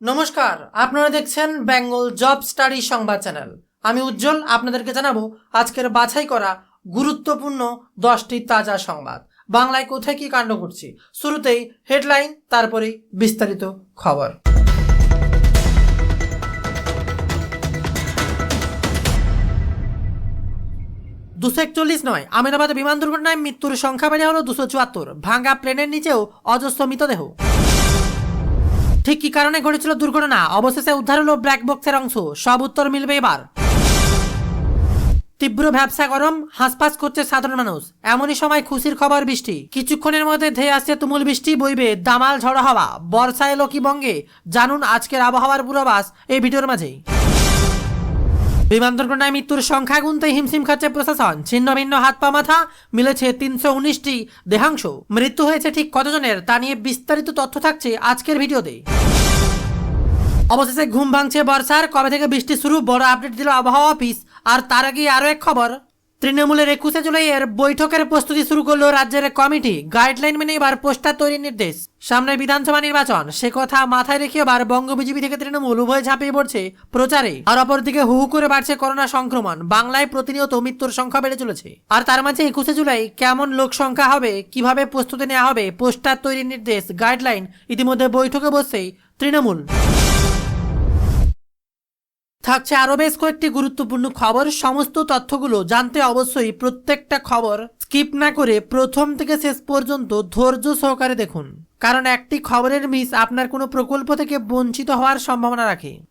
নমস্কার, আপনারা দেখছেন বেঙ্গল জব স্টাডি সংবাদ চ্যানেল। আমি উজ্জ্বল, আপনাদেরকে জানাব আজকের বাছাই করা গুরুত্বপূর্ণ দশটি তাজা সংবাদ। বাংলায় কোথায় কি কাণ্ড ঘটছে? শুরুতেই হেডলাইন, তারপরেই বিস্তারিত খবর। দুশো একচল্লিশ নয় আমেদাবাদে বিমান দুর্ঘটনায় মৃত্যুর সংখ্যা বেড়ে হলো দুশো চুয়াত্তর। ভাঙ্গা প্লেনের নিচেও অজস্র মৃতদেহ। ঠিক কি কারণে ঘটেছিল দুর্ঘটনা? অবশেষে উদ্ধার হলো ব্ল্যাক বক্সের অংশ। সব উত্তর মিলবে এবার। তীব্র ব্যবসা গরম হাঁসপাস করছে সাধারণ মানুষ। এমনই সময় খুশির খবর বৃষ্টি। কিছুক্ষণের মধ্যে ধেয়ে আসছে তুমুল বৃষ্টি, বইবে দামাল ঝড় হাওয়া। বর্ষা এলো কি বঙ্গে? জানুন আজকের আবহাওয়ার পূর্বাভাস এই ভিডিওর মাঝেই। বিমান দুর্ঘটনায় মৃত্যুর সংখ্যা গুনতে হিমশিম খাচ্ছে প্রশাসন। ছিন্ন ভিন্ন হাত পা মাথা, মিলেছে তিনশো উনিশটি দেহাংশ মৃত্যু হয়েছে ঠিক কতজনের তা নিয়ে বিস্তারিত তথ্য থাকছে আজকের ভিডিওতে। অবশেষে ঘুম ভাঙছে বর্ষার। কবে থেকে বৃষ্টি শুরু? বড় আপডেট দিল আবহাওয়া অফিস। আর তার আগে আরও এক খবর। তৃণমূলের একুশে জুলাইয়ের বৈঠকের প্রস্তুতি শুরু করল রাজ্যের কমিটি। গাইডলাইন মেনে এবার পোস্টার তৈরির নির্দেশ। সামনে বিধানসভা নির্বাচন, সে কথা মাথায় রেখে এবার বঙ্গ বিজেপি থেকে তৃণমূল উভয় ঝাঁপিয়ে পড়ছে প্রচারে। আর অপরদিকে হু করে বাড়ছে করোনা সংক্রমণ, বাংলায় প্রতিনিয়ত মৃত্যুর সংখ্যা বেড়ে চলেছে। আর তার মাঝে একুশে জুলাই কেমন লোক সংখ্যা হবে, কীভাবে প্রস্তুতি নেওয়া হবে, পোস্টার তৈরির নির্দেশ, গাইডলাইন, ইতিমধ্যে বৈঠকে বসছেই তৃণমূল। থাকছে আরও বেশ কয়েকটি গুরুত্বপূর্ণ খবর। সমস্ত তথ্যগুলো জানতে অবশ্যই প্রত্যেকটা খবর স্কিপ না করে প্রথম থেকে শেষ পর্যন্ত ধৈর্য সহকারে দেখুন। কারণ একটি খবরের মিস আপনার কোনো প্রকল্প থেকে বঞ্চিত হওয়ার সম্ভাবনা রাখে।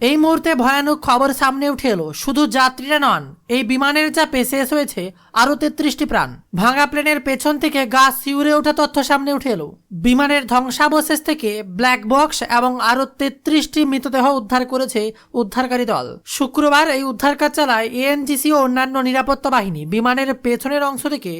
এই মুহূর্তে ভয়ানক খবর সামনে উঠে এলো। শুধু যাত্রীরা নন, এই বিমানের চাপে শেষ হয়েছে আরও তেত্রিশটি প্রাণ। ভাঙা প্লেনের পেছন থেকে গাছ শিউরে ওঠা তথ্য সামনে উঠে এলো। বিমানের ধ্বংসাবশেষ থেকে ব্ল্যাক বক্স এবং আরও তেত্রিশটি মৃতদেহ উদ্ধার করেছে উদ্ধারকারী দল। শুক্রবার এই উদ্ধার কাজ চালায় এএনজিসি ও অন্যান্য নিরাপত্তা বাহিনী। বিমানের পেছনের অংশ থেকে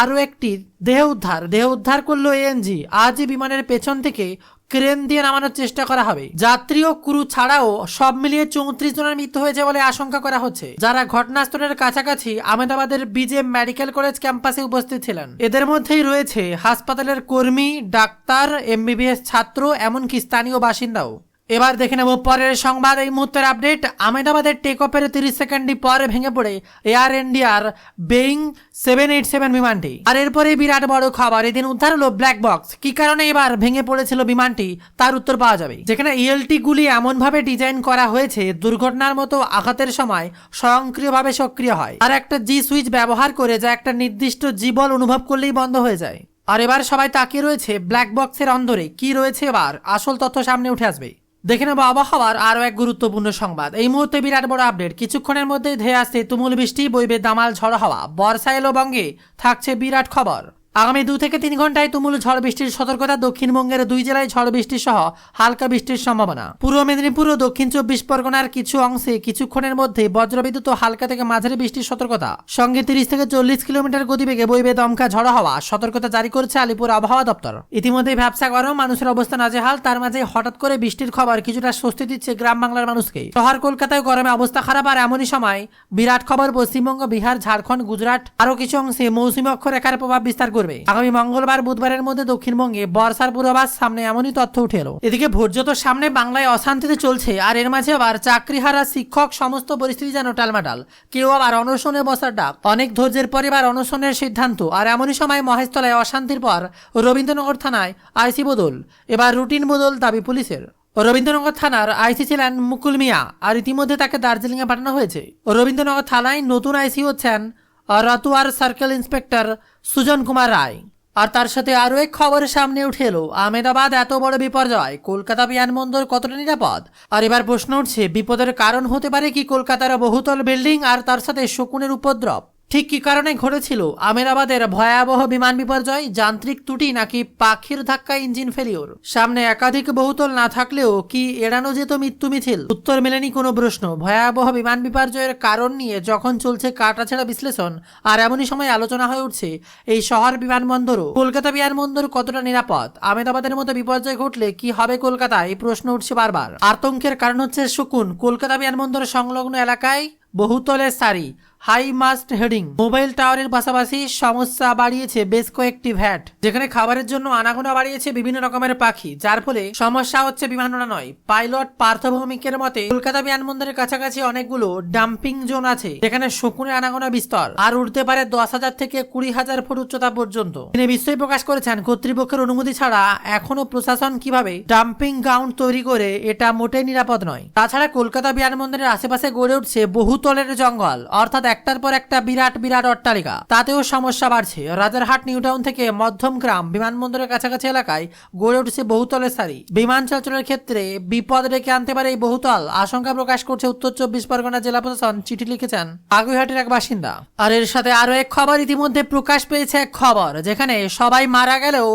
আরও একটি দেহ উদ্ধার। দেহ উদ্ধার করল এএনজি। আজই বিমানের পেছন থেকে ক্রেন দিয়ে নামানোর চেষ্টা করা হবে। যাত্রী ও ক্রু ছাড়াও সব মিলিয়ে চৌত্রিশ জনের মৃত্যু হয়েছে বলে আশঙ্কা করা হচ্ছে। যারা ঘটনাস্থলের কাছাকাছি আহমেদাবাদের বিজে মেডিকেল কলেজ ক্যাম্পাসে উপস্থিত ছিলেন। এদের মধ্যেই রয়েছে হাসপাতালের কর্মী, ডাক্তার, এমবিবিএস ছাত্র, এমনকি স্থানীয় বাসিন্দাও। এবার দেখে নেব পরের সংবাদ। এই মুহূর্তের আপডেট আহমেদাবাদের টেক অফের তিরিশ সেকেন্ডই পরে ভেঙে পড়ে এয়ার ইন্ডিয়ার বেইং সেভেন এইট সেভেন বিমানটি। আর এরপরে বিরাট বড় খবর, এদিন উদ্ধার হলো ব্ল্যাক বক্স কি কারণে এবার ভেঙে পড়েছিল বিমানটি? তার উত্তর পাওয়া যাবে। যেখানে ইএলটি গুলি এমনভাবে ডিজাইন করা হয়েছে, দুর্ঘটনার মতো আঘাতের সময় স্বয়ংক্রিয়ভাবে সক্রিয় হয়। আর একটা জি সুইচ ব্যবহার করে যা একটা নির্দিষ্ট জীবল অনুভব করলেই বন্ধ হয়ে যায়। আর এবার সবাই তাকিয়ে রয়েছে ব্ল্যাক বক্সের অন্দরে। কি রয়েছে এবার? আসল তথ্য সামনে উঠে আসবে। দেখে নেব আবহাওয়ার আরও এক গুরুত্বপূর্ণ সংবাদ। এই মুহূর্তে বিরাট বড় আপডেট। কিছুক্ষণের মধ্যে ধেয়ে আসছে তুমুল বৃষ্টি, বইবে দামাল ঝড় হওয়া। বর্ষা এলো বঙ্গে, থাকছে বিরাট খবর। আগামী দু থেকে তিন ঘন্টায় তুমুল ঝড় বৃষ্টির সতর্কতা দক্ষিণবঙ্গের দুই জেলায় ঝড় বৃষ্টি সহ হালকা বৃষ্টির সম্ভাবনা। পূর্ব মেদিনীপুর ও দক্ষিণ চব্বিশ পরগনার কিছু অংশে কিছুক্ষণের মধ্যে বজ্রবিদ্যুৎ হালকা থেকে মাঝারি বৃষ্টির সতর্কতা। সঙ্গে তিরিশ থেকে চল্লিশ কিলোমিটার গতিবেগে বইবে দমকা ঝড় হওয়া, সতর্কতা জারি করেছে আলিপুর আবহাওয়া দপ্তর। ইতিমধ্যে ব্যবসা গরম, মানুষের অবস্থা নাজেহাল, তার মাঝে হঠাৎ করে বৃষ্টির খবর কিছুটা স্বস্তি দিচ্ছে গ্রাম বাংলার মানুষকে। শহর কলকাতায় গরমে অবস্থা খারাপ আর এমনই সময় বিরাট খবর পশ্চিমবঙ্গ, বিহার, ঝাড়খণ্ড, গুজরাট, আরও কিছু অংশে মৌসুমী অক্ষরেখার প্রভাব বিস্তার করবে। আগামী মঙ্গলবার, বুধবারের মধ্যে দক্ষিণবঙ্গে বর্ষার পূর্বাভাস সামনে এমনই তথ্য উঠে এলো। এদিকে ভোটযত সামনে বাংলায় অশান্তিতে চলছে, আর এর মাঝে আবার চাকরিহারা শিক্ষক সমস্ত পরিস্থিতি যেন টালমাটাল। কেউ আবার অনশনে বসার ডাক। অনেক ধৈর্যের পরে এবার অনশনের সিদ্ধান্ত। আর এমনই সময় মহেশতলায় অশান্তির পর রবীন্দ্রনগর থানায় আইসি বদল। এবার রুটিন বদল দাবি পুলিশের। রবীন্দ্রনগর থানার আইসি ছিলেন মুকুল মিয়া, আর ইতিমধ্যে তাকে দার্জিলিংয়ে পাঠানো হয়েছে। রবীন্দ্রনগর থানায় নতুন আইসি হচ্ছেন রতুয়ার সার্কেল ইন্সপেক্টর সুজন কুমার রায়। আর তার সাথে আরও এক খবর সামনে উঠে এলো। আহমেদাবাদ এত বড় বিপর্যয়, কলকাতা বিমানবন্দর কতটা নিরাপদ? আর এবার প্রশ্ন উঠছে, বিপদের কারণ হতে পারে কি কলকাতার বহুতল বিল্ডিং আর তার সাথে শকুনের উপদ্রব? ঠিক কি কারণে ঘটেছিল? আমেরাবাদের ভয়াবহ বিমান বিপর্যয়, যান্ত্রিক ত্রুটি নাকি পাখির ধাক্কা ইঞ্জিন ফেলিওর সামনে একাধিক বহুতল না থাকলেও কি এড়ানো যেত মৃত্যু মিছিল? উত্তর মেলেনি কোনো প্রশ্ন। ভয়াবহ বিমান বিপর্যয়ের কারণ নিয়ে যখন চলছে কাটাছেড়া বিশ্লেষণ, আর এমনই সময় আলোচনা হয়ে উঠছে, এই শহর বিমানবন্দরও। কলকাতা বিমানবন্দর কতটা নিরাপদ? আমেদাবাদের মতো বিপর্যয় ঘটলে কি হবে কলকাতায় এই প্রশ্ন উঠছে বারবার। আতঙ্কের কারণ হচ্ছে শকুন। কলকাতা বিমানবন্দর সংলগ্ন এলাকায় বহুতলের সারি। High mast heading. মোবাইল টাওয়ারের পাশাপাশি সমস্যা বাড়িয়েছে বেশ কয়েকটি ভ্যাট। যেখানে খাবারের জন্য আনাগোনা বাড়িয়েছে বিভিন্ন রকমের পাখি, যার ফলে সমস্যা হচ্ছে বিমান ওড়া নয়। পাইলট পার্থভৌমিকের মতে, কলকাতা বিমানবন্দরের কাছাকাছি অনেকগুলো ডাম্পিং জোন আছে, যেখানে শকুনে আনাগোনা বিস্তর, আর উঠতে পারে দশ হাজার থেকে কুড়ি হাজার ফুট উচ্চতা পর্যন্ত। তিনি বিস্ময় প্রকাশ করেছেন, কর্তৃপক্ষের অনুমতি ছাড়া এখনও প্রশাসন কীভাবে ডাম্পিং গ্রাউন্ড তৈরি করে, এটা মোটেই নিরাপদ নয়। তাছাড়া কলকাতা বিমানবন্দরের আশেপাশে গড়ে উঠছে বহুতলের জঙ্গল, অর্থাৎ একটার পর একটা বিরাট বিরাট অট্টালিকা। তাতেও সমস্যা বাড়ছে। রাজারহাট, নিউ টাউন থেকে মধ্যমগ্রাম বিমানবন্দরের কাছাকাছি এলাকায় গড়ে উঠছে বহুতলের সারি বিমান চলাচলের ক্ষেত্রে বিপদ রেখে আনতে পারে এই বহুতল। আশঙ্কা প্রকাশ করছে উত্তর চব্বিশ পরগনা জেলা প্রশাসন, চিঠি লিখেছেন আগুইহাটের এক বাসিন্দা। আর এর সাথে আরও এক খবর ইতিমধ্যে প্রকাশ পেয়েছে এক খবর, যেখানে সবাই মারা গেলেও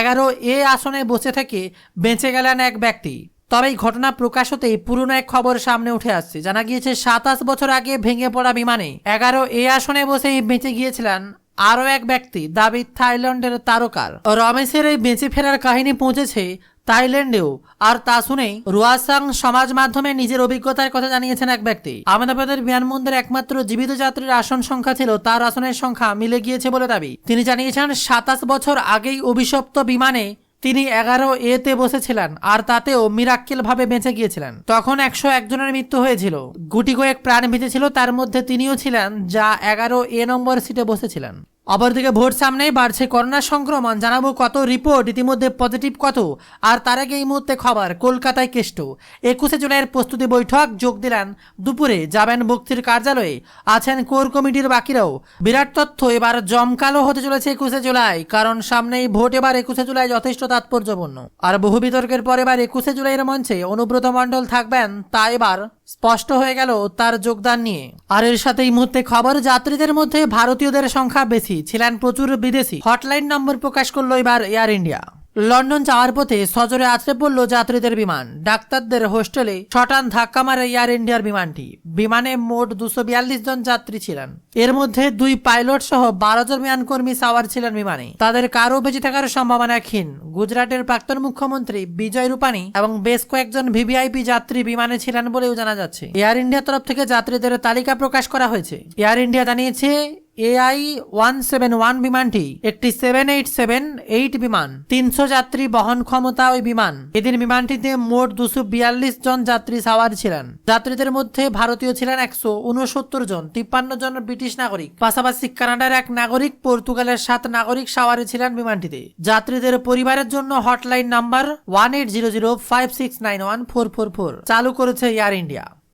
এগারো এ আসনে বসে থেকে বেঁচে গেলেন এক ব্যক্তি। তবে এই ঘটনা প্রকাশ হতেই পুরনো এক খবর সামনে উঠে আসছে। জানা গিয়েছে, সাতাশ বছর আগে ভেঙে পড়া বিমানে এগারো এ আসনে বসেই বেঁচে গিয়েছিলেন আরও এক ব্যক্তি, দাবি থাইল্যান্ডের তারকার। রমেশের এই বেঁচে ফেরার কাহিনী পৌঁছেছে থাইল্যান্ডেও। আর তা শুনেই রুয়াসাং সমাজ মাধ্যমে নিজের অভিজ্ঞতার কথা জানিয়েছেন এক ব্যক্তি। আহমেদাবাদের বিমানবন্দরে একমাত্র জীবিত যাত্রীর আসন সংখ্যা ছিল, তার আসনের সংখ্যা মিলে গিয়েছে বলে দাবি। তিনি জানিয়েছেন, সাতাশ বছর আগেই অভিশপ্ত বিমানে তিনি এগারো এতে বসেছিলেন আর তাতেও মিরাক্কেলভাবে বেঁচে গিয়েছিলেন। তখন একশো একজনের মৃত্যু হয়েছিল। গুটি কয়েক প্রাণ বেঁচেছিল, তার মধ্যে তিনিও ছিলেন যা এগারো এ নম্বর সিটে বসেছিলেন। অপরদিকে ভোট সামনেই বাড়ছে করোনা সংক্রমণ। জানাব কত রিপোর্ট, ইতিমধ্যে পজিটিভ কত, আর তার আগে এই মুহূর্তে খবর, কলকাতায় কেষ্ট। একুশে জুলাইয়ের প্রস্তুতি বৈঠক, যোগ দিলেন দুপুরে যাবেন মুক্তির কার্যালয়ে। আছেন কোর কমিটির বাকিরাও। বিরাট তথ্য, এবার জমকালো হতে চলেছে একুশে জুলাই, কারণ সামনেই ভোট এবার একুশে জুলাই যথেষ্ট তাৎপর্যপূর্ণ। আর বহু বিতর্কের পর এবার একুশে জুলাইয়ের মঞ্চে অনুব্রত মণ্ডল থাকবেন, তা এবার স্পষ্ট হয়ে গেল তার যোগদান নিয়ে। আর এর সাথে এই মুহূর্তে খবর, যাত্রীদের মধ্যে ভারতীয়দের সংখ্যা বেশি, ছিলেন প্রচুর বিদেশি। হটলাইন নম্বর প্রকাশ করল এবার এয়ার ইন্ডিয়া লন্ডন যাওয়ার পথে সজরে আছড়ে পড়ল যাত্রীদের বিমান। ডাক্তারদের হোস্টেলে ছটান ধাক্কা মারে এয়ার ইন্ডিয়ার বিমানটি। বিমানে মোট দুশো বিয়াল্লিশ জন যাত্রী ছিলেন। এর মধ্যে দুই পাইলট সহ বারো জন বিমানকর্মী সাওয়ার ছিলেন বিমানে। তাদের কারও বেঁচে থাকার সম্ভাবনা ক্ষীণ। গুজরাটের প্রাক্তন মুখ্যমন্ত্রী বিজয় রূপানি এবং বেশ কয়েকজন ভিভিআইপি যাত্রী বিমানে ছিলেন বলেও জানা যাচ্ছে। এয়ার ইন্ডিয়ার তরফ থেকে যাত্রীদের তালিকা প্রকাশ করা হয়েছে। এয়ার ইন্ডিয়া জানিয়েছে A I one seven one বিমানটি একটি সেভেন এইট সেভেন এইট বিমান, তিনশো যাত্রী বহন ক্ষমতা ওই বিমান। এদিন বিমানটিতে মোট দুশো বিয়াল্লিশ জন যাত্রী সাওয়ার ছিলেন। যাত্রীদের মধ্যে ভারতীয় ছিলেন একশো উনসত্তর জন, তিপ্পান্ন জন ব্রিটিশ নাগরিক। পাশাপাশি কানাডার এক নাগরিক পর্তুগালের সাত নাগরিক সাওয়ারে ছিলেন বিমানটিতে। যাত্রীদের পরিবারের জন্য hotline number one eight zero zero five six nine one four four four. চালু করেছে এয়ার ইন্ডিয়া।